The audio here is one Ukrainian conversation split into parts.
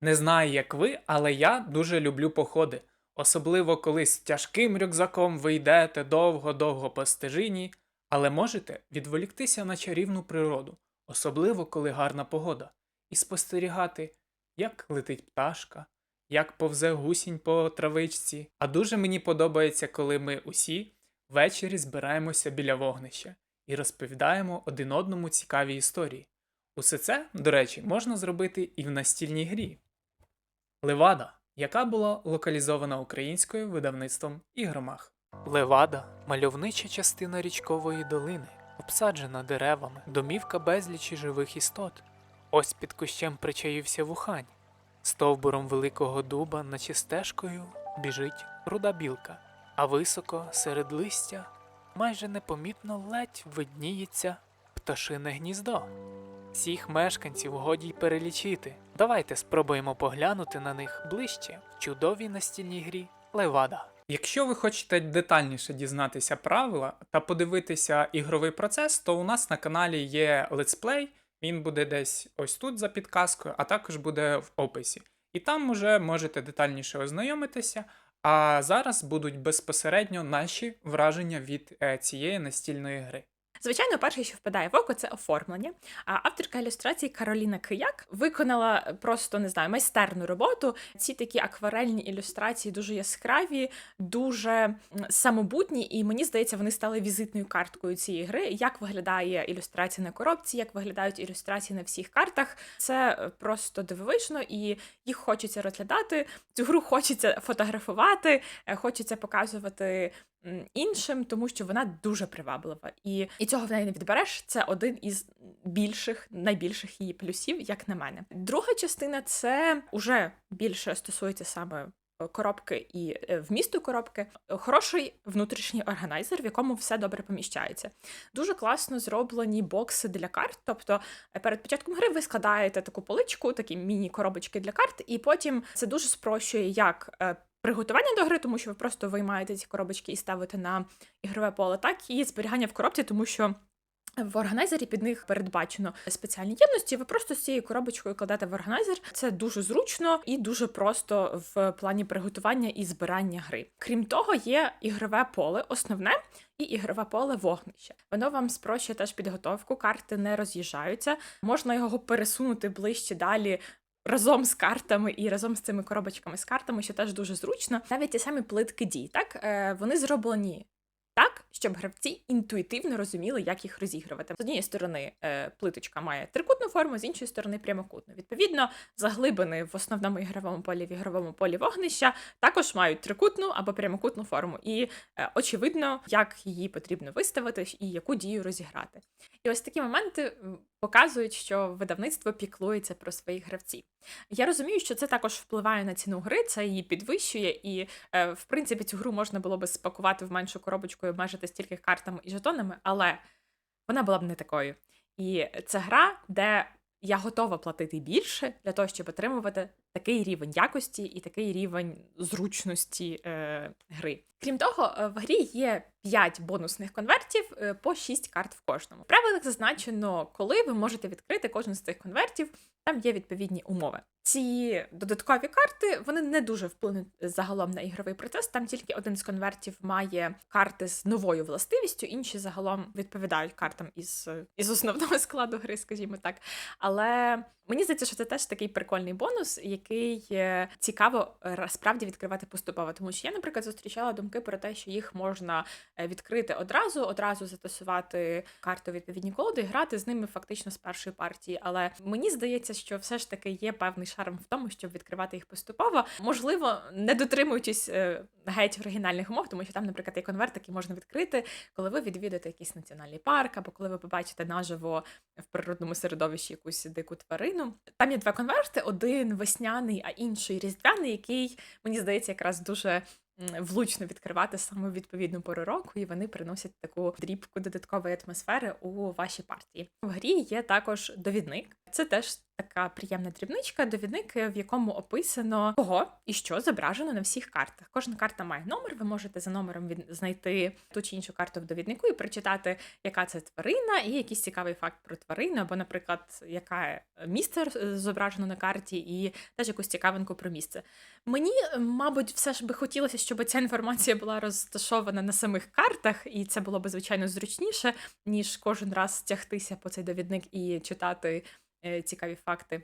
Не знаю, як ви, але я дуже люблю походи. Особливо коли з тяжким рюкзаком ви йдете довго-довго по стежині, але можете відволіктися на чарівну природу, особливо коли гарна погода, і спостерігати, як летить пташка, як повзе гусінь по травичці. А дуже мені подобається, коли ми усі ввечері збираємося біля вогнища і розповідаємо один одному цікаві історії. Усе це, до речі, можна зробити і в настільній грі. Левада, яка була локалізована українською видавництвом Ігромах. Левада мальовнича частина річкової долини, обсаджена деревами, домівка безлічі живих істот. Ось під кущем причаївся вухань. Стовбуром великого дуба, наче стежкою, біжить руда білка, а високо серед листя майже непомітно ледь видніється пташине гніздо. Всіх мешканців годі й перелічити. Давайте спробуємо поглянути на них ближче в чудовій настільній грі Левада. Якщо ви хочете детальніше дізнатися правила та подивитися ігровий процес, то у нас на каналі є летсплей. Він буде десь ось тут за підказкою, а також буде в описі. І там уже можете детальніше ознайомитися. А зараз будуть безпосередньо наші враження від е, цієї настільної гри. Звичайно, перше, що впадає в око, це оформлення. А авторка ілюстрації Кароліна Кияк виконала просто не знаю майстерну роботу. Ці такі акварельні ілюстрації дуже яскраві, дуже самобутні, і мені здається, вони стали візитною карткою цієї гри. Як виглядає ілюстрація на коробці, як виглядають ілюстрації на всіх картах. Це просто дивовижно, і їх хочеться розглядати. Цю гру хочеться фотографувати, е, хочеться показувати іншим, тому що вона дуже приваблива. І, і цього в неї не відбереш. Це один із більших, найбільших її плюсів, як на мене. Друга частина це уже більше стосується саме. е, Коробки і е, вмісту коробки хороший внутрішній органайзер, в якому все добре поміщається. Дуже класно зроблені бокси для карт. Тобто е, перед початком гри ви складаєте таку поличку, такі міні-коробочки для карт, і потім це дуже спрощує як приготування до гри, тому що ви просто виймаєте ці коробочки і ставите на ігрове поле, так і зберігання в коробці, тому що. В органайзері під них передбачено спеціальні ємності. Ви просто з цією коробочкою кладете в органайзер. Це дуже зручно і дуже просто в плані приготування і збирання гри. Крім того, є ігрове поле, основне і ігрове поле вогнище. Воно вам спрощує теж підготовку. Карти не роз'їжджаються. Можна його пересунути ближче далі. Разом з картами і разом з цими коробочками з картами, що теж дуже зручно. Навіть ті самі плитки дій, так е, вони зроблені щоб гравці інтуїтивно розуміли, як їх розігрувати. З однієї сторони, е, плиточка має трикутну форму, з іншої сторони прямокутну. Відповідно, заглибини в основному ігровому полі в ігровому полі вогнища також мають трикутну або прямокутну форму, і е, очевидно, як її потрібно виставити і яку дію розіграти. І ось такі моменти показують, що видавництво піклується про своїх гравців. Я розумію, що це також впливає на ціну гри, це її підвищує, і е, в принципі цю гру можна було би спакувати в меншу коробочку і обмежити стільки картами і жетонами, але вона була б не такою. І це гра, де я готова платити більше для того, щоб отримувати такий рівень якості і такий рівень зручності е, гри. Крім того, е, в грі є 5 бонусних конвертів е, по 6 карт в кожному. В правилах зазначено, коли ви можете відкрити кожен з цих конвертів. Там є відповідні умови. Ці додаткові карти вони не дуже вплинуть загалом на ігровий процес. Там тільки один з конвертів має карти з новою властивістю, інші загалом відповідають картам із, із основного складу гри, скажімо так. Але мені здається, що це теж такий прикольний бонус, який е, цікаво справді відкривати поступово. Тому що я, наприклад, зустрічала думки про те, що їх можна е, відкрити одразу, одразу затасувати карту відповідні колоди і грати з ними фактично з першої партії. Але мені здається, що все ж таки є певний шарм в тому, щоб відкривати їх поступово. Можливо, не дотримуючись е, геть оригінальних умов, тому що там, наприклад, є конверт, який можна відкрити, коли ви відвідаєте якийсь національний парк, або коли ви побачите наживо в природному середовищі якусь дику тварину. Там є два конверти: один весняний, а інший різдвяний, який мені здається якраз дуже. Влучно відкривати саме відповідну пору року, і вони приносять таку дрібку додаткової атмосфери у вашій партії. В грі є також довідник, Це теж така приємна дрібничка, довідник, в якому описано кого і що зображено на всіх картах. Кожна карта має номер. Ви можете за номером від... знайти ту чи іншу карту в довіднику і прочитати, яка це тварина, і якийсь цікавий факт про тварину, або, наприклад, яке місце зображено на карті, і теж якусь цікавинку про місце. Мені, мабуть, все ж би хотілося, щоб ця інформація була розташована на самих картах, і це було б звичайно зручніше, ніж кожен раз тягтися по цей довідник і читати е, цікаві факти.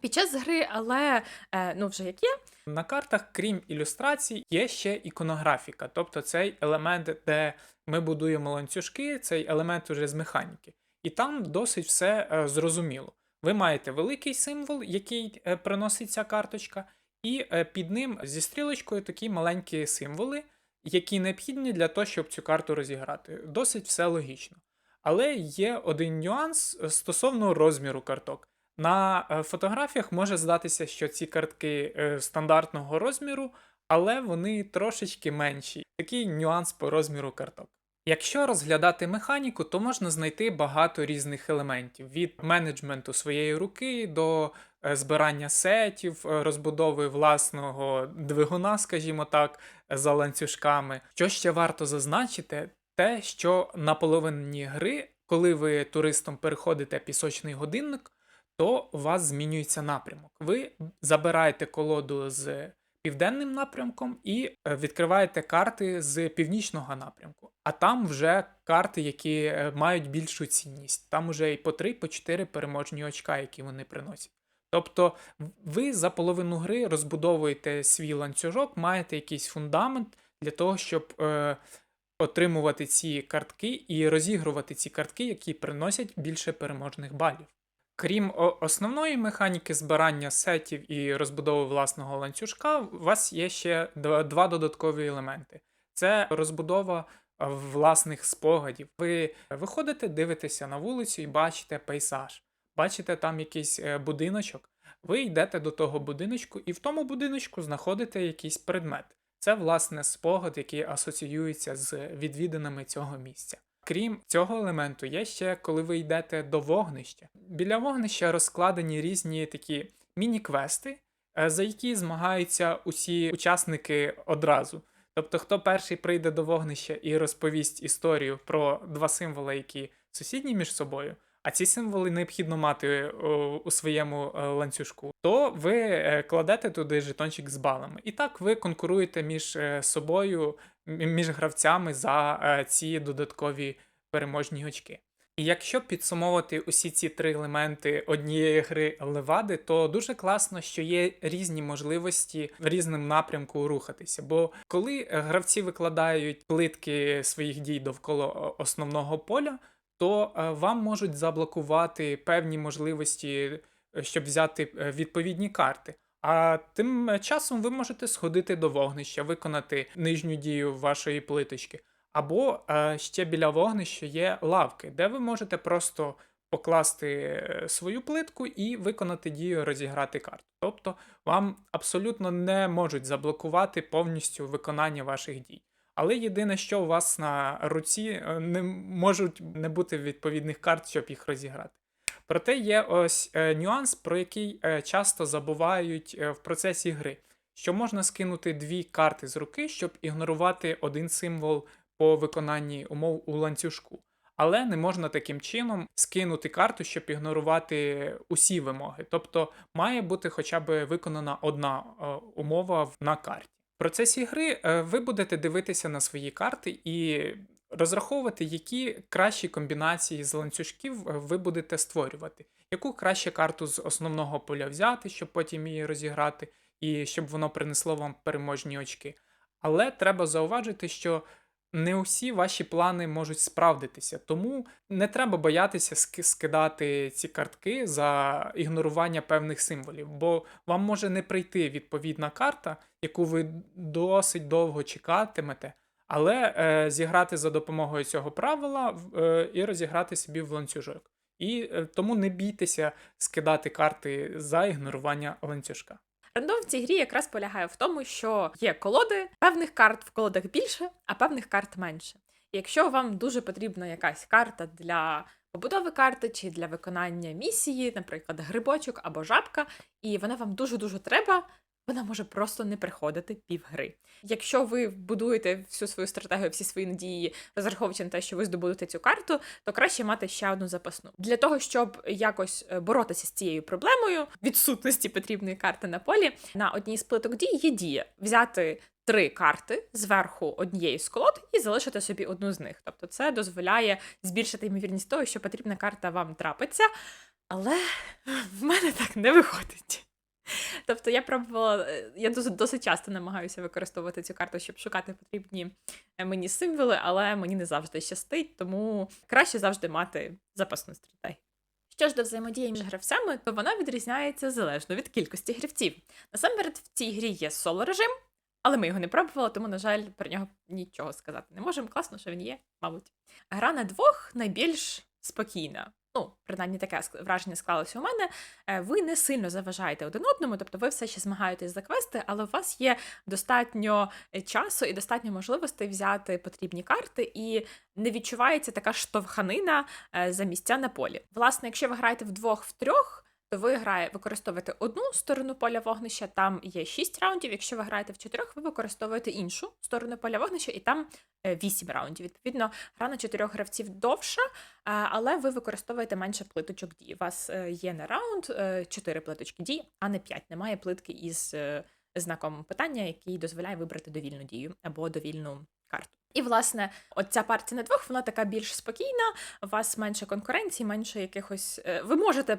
Під час гри, але е, ну вже як є, На картах, крім ілюстрацій, є ще іконографіка, тобто цей елемент, де ми будуємо ланцюжки, цей елемент уже з механіки. І там досить все е, зрозуміло. Ви маєте великий символ, який приносить ця карточка, і е, під ним зі стрілочкою такі маленькі символи, які необхідні для того, щоб цю карту розіграти. Досить все логічно. Але є один нюанс е, стосовно розміру карток. На е, фотографіях може здатися, що ці картки стандартного розміру, але вони трошечки менші. Такий нюанс по розміру карток. Якщо розглядати механіку, то можна знайти багато різних елементів: від менеджменту своєї руки до е, збирання сетів, е, розбудови власного двигуна, скажімо так, за ланцюжками. Що ще варто зазначити, те, що на половині гри, коли ви туристом переходите пісочний годинник, то у вас змінюється напрямок. Ви забираєте колоду з південним напрямком і е, відкриваєте карти з північного напрямку. А там вже карти, які е, мають більшу цінність. Там вже і по 3, по 4 переможні очка, які вони приносять. Тобто ви за половину гри розбудовуєте свій ланцюжок, маєте якийсь фундамент для того, щоб е, отримувати ці картки і розігрувати ці картки, які приносять більше переможних балів. Крім основної механіки збирання сетів і розбудови власного ланцюжка, у вас є ще два, додаткові елементи: це розбудова е, власних спогадів. Ви виходите, дивитеся на вулицю і бачите пейсаж, бачите там якийсь е, будиночок. Ви йдете до того будиночку, і в тому будиночку знаходите якийсь предмет. Це власне спогад, який асоціюється з відвідинами цього місця. Крім цього елементу, є ще коли ви йдете до вогнища. Біля вогнища розкладені різні такі міні-квести, е, за які змагаються усі учасники одразу. Тобто, хто перший прийде до вогнища і розповість історію про два символи, які сусідні між собою, а ці символи необхідно мати у своєму е, ланцюжку, то ви е, кладете туди жетончик з балами. І так ви конкуруєте між е, собою, між гравцями за е, ці додаткові переможні очки. І якщо підсумовувати усі ці три елементи однієї гри Левади, то дуже класно, що є різні можливості в різному напрямку рухатися. Бо коли е, гравці викладають плитки своїх дій довкола основного поля, то е, вам можуть заблокувати певні можливості, е, щоб взяти е, відповідні карти. А тим часом ви можете сходити до вогнища, виконати нижню дію вашої плиточки. Або ще біля вогнища є лавки, де ви можете просто покласти свою плитку і виконати дію розіграти карту. Тобто вам абсолютно не можуть заблокувати повністю виконання ваших дій. Але єдине, що у вас на руці е, не можуть не бути відповідних карт, щоб їх розіграти. Проте є ось е, нюанс, про який е, часто забувають в процесі гри, що можна скинути дві карти з руки, щоб ігнорувати один символ по виконанні умов у ланцюжку. Але не можна таким чином скинути карту, щоб ігнорувати усі вимоги. Тобто має бути хоча б виконана одна умова на карті. В процесі гри е, ви будете дивитися на свої карти і розраховувати, які кращі комбінації з ланцюжків е, ви будете створювати, яку краще карту з основного поля взяти, щоб потім її розіграти, і щоб воно принесло вам переможні очки. Але треба зауважити, що не усі ваші плани можуть справдитися, тому не треба боятися скидати ці картки за ігнорування певних символів, бо вам може не прийти відповідна карта, яку ви досить довго чекатимете, але е, зіграти за допомогою цього правила е, і розіграти собі в ланцюжок. І е, тому не бійтеся скидати карти за ігнорування ланцюжка. Рандом в цій грі якраз полягає в тому, що є колоди, певних карт в колодах більше, а певних карт менше. І якщо вам дуже потрібна якась карта для побудови карти чи для виконання місії, наприклад, грибочок або жабка, і вона вам дуже-дуже треба. Вона може просто не приходити півгри. Якщо ви будуєте всю свою стратегію, всі свої надії, розраховуючи на те, що ви здобудете цю карту, то краще мати ще одну запасну. Для того, щоб якось е, боротися з цією проблемою відсутності потрібної карти на полі, на одній з плиток дій є дія взяти три карти зверху однієї з колод і залишити собі одну з них. Тобто, це дозволяє збільшити ймовірність того, що потрібна карта вам трапиться. Але в мене так не виходить. Тобто я пробувала, е, я досить, досить часто намагаюся використовувати цю карту, щоб шукати потрібні е, мені символи, але мені не завжди щастить, тому краще завжди мати запасну стратегію. Що ж до взаємодії між гравцями, то вона відрізняється залежно від кількості гравців. Насамперед, в цій грі є соло режим, але ми його не пробували, тому, на жаль, про нього нічого сказати не можемо. Класно, що він є, мабуть. Гра на двох найбільш спокійна. Ну, принаймні таке враження склалося у мене. Е, Ви не сильно заважаєте один одному, тобто ви все ще змагаєтесь за квести, але у вас є достатньо е, часу і достатньо можливостей взяти потрібні карти, і не відчувається така штовханина е, за місця на полі. Власне, якщо ви граєте вдвох втрьох. Ви грає, використовуєте одну сторону поля вогнища, там є 6 раундів. Якщо ви граєте в чотирьох, ви використовуєте іншу сторону поля вогнища, і там 8 раундів. Відповідно, гра на чотирьох гравців довша, е, але ви використовуєте менше плиточок дій. У вас е, є на раунд 4 плиточки дій, а не 5. Немає плитки із е, знаком питання, який дозволяє вибрати довільну дію або довільну карту. І, власне, от ця партія на двох, вона така більш спокійна, у вас менше конкуренції, менше якихось. е, Ви можете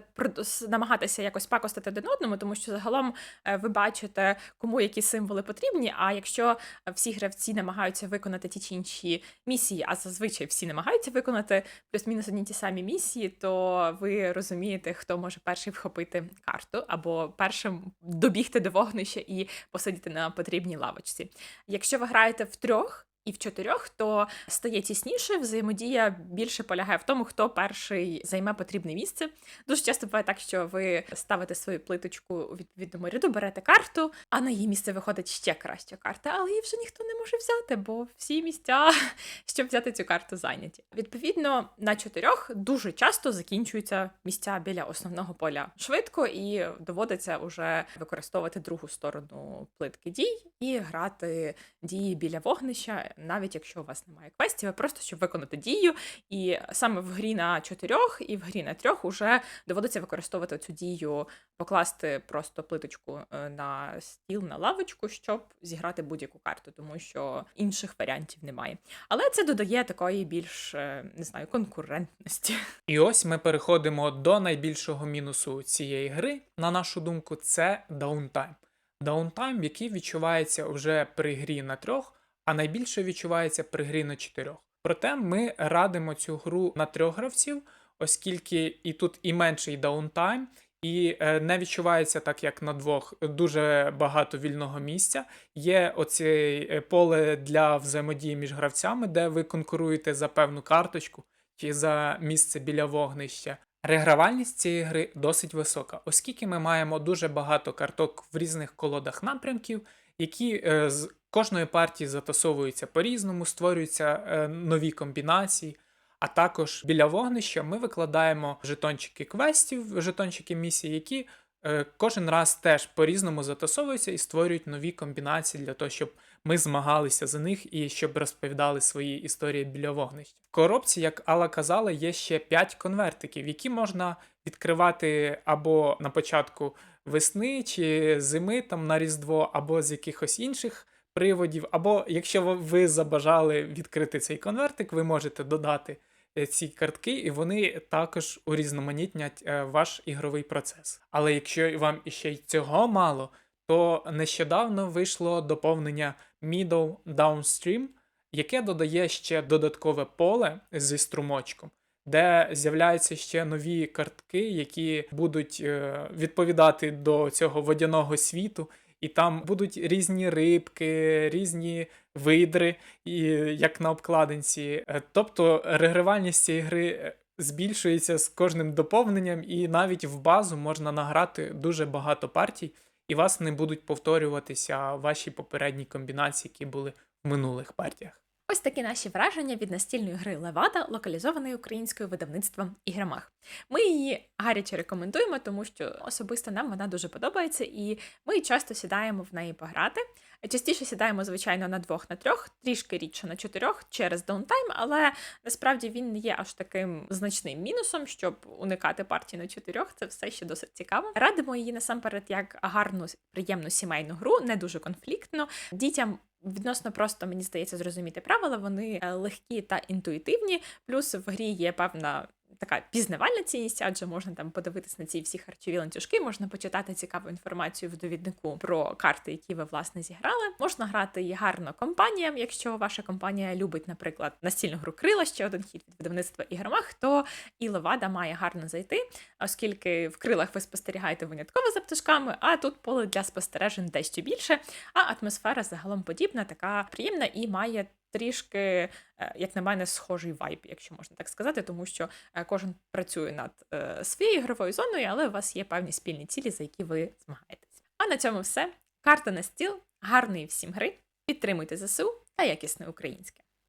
намагатися якось пакостити один одному, тому що загалом е, ви бачите, кому які символи потрібні. А якщо всі гравці намагаються виконати ті чи інші місії, а зазвичай всі намагаються виконати плюс-мінус одні ті самі місії, то ви розумієте, хто може перший вхопити карту, або першим добігти до вогнища і посидіти на потрібній лавочці. Якщо ви граєте в трьох. І в чотирьох то стає тісніше, взаємодія більше полягає в тому, хто перший займе потрібне місце. Дуже часто буває так, що ви ставите свою плиточку у відповідному ряду, берете карту, а на її місце виходить ще краща карта, але її вже ніхто не може взяти, бо всі місця, щоб взяти цю карту, зайняті. Відповідно, на чотирьох дуже часто закінчуються місця біля основного поля швидко, і доводиться вже використовувати другу сторону плитки дій і грати дії біля вогнища, навіть якщо у вас немає квестів, а просто щоб виконати дію. І саме в грі на чотирьох і в грі на трьох уже доводиться використовувати цю дію, покласти просто плиточку е, на стіл, на лавочку, щоб зіграти будь-яку карту, тому що інших варіантів немає. Але це додає такої більш е, не знаю конкурентності. І ось ми переходимо до найбільшого мінусу цієї гри, на нашу думку, це даунтайм. Даунтайм, який відчувається вже при грі на трьох, а найбільше відчувається при грі на чотирьох. Проте ми радимо цю гру на трьох гравців, оскільки і тут і менший даунтайм, і е, не відчувається так, як на двох дуже багато вільного місця. Є оце е, поле для взаємодії між гравцями, де ви конкуруєте за певну карточку чи за місце біля вогнища. Регравальність цієї гри досить висока, оскільки ми маємо дуже багато карток в різних колодах напрямків, які е, кожної партії затасовуються по-різному, створюються е, нові комбінації. А також біля вогнища ми викладаємо жетончики квестів, жетончики місій, які е, кожен раз теж по-різному затасовуються і створюють нові комбінації для того, щоб ми змагалися за них і щоб розповідали свої історії біля вогнищ. В коробці, як Алла казала, є ще 5 конвертиків, які можна відкривати або на початку весни чи зими, там на Різдво, або з якихось інших приводів. Або якщо ви- забажали відкрити цей конвертик, ви можете додати е, ці картки, і вони також урізноманітнять е, ваш ігровий процес. Але якщо вам іще й цього мало, то нещодавно вийшло доповнення Middle Downstream, яке додає ще додаткове поле зі струмочком, де з'являються ще нові картки, які будуть е, відповідати до цього водяного світу. І там будуть різні рибки, різні видри, і, як на обкладинці. Е, Тобто регривальність цієї гри е, збільшується з кожним доповненням, і навіть в базу можна награти дуже багато партій, і вас не будуть повторюватися ваші попередні комбінації, які були в минулих партіях. Ось такі наші враження від настільної гри Левада, локалізованої українською видавництвом Ігромах. Ми її гаряче рекомендуємо, тому що особисто нам вона дуже подобається, і ми часто сідаємо в неї пограти. Частіше сідаємо, звичайно, на двох на трьох, трішки рідше на чотирьох через даунтайм, але насправді він не є аж таким значним мінусом, щоб уникати партії на чотирьох. Це все ще досить цікаво. Радимо її насамперед як гарну, приємну сімейну гру, не дуже конфліктну. Дітям відносно просто, мені здається, зрозуміти правила. Вони е, легкі та інтуїтивні. Плюс в грі є певна. Така пізнавальна цінність, адже можна там подивитись на ці всі харчові ланцюжки, можна почитати цікаву інформацію в довіднику про карти, які ви власне зіграли. Можна грати і гарно компаніям. Якщо ваша компанія любить, наприклад, настільну гру крила, ще один хід від видавництва ігромах, то і левада має гарно зайти, оскільки в крилах ви спостерігаєте винятково за пташками, а тут поле для спостережень дещо більше. А атмосфера загалом подібна, така приємна і має трішки, е, як на мене, схожий вайб, якщо можна так сказати, тому що е, кожен працює над е, своєю ігровою зоною, але у вас є певні спільні цілі, за які ви змагаєтесь. А на цьому все. Карта на стіл, гарної всім гри. Підтримуйте ЗСУ та якісне українське.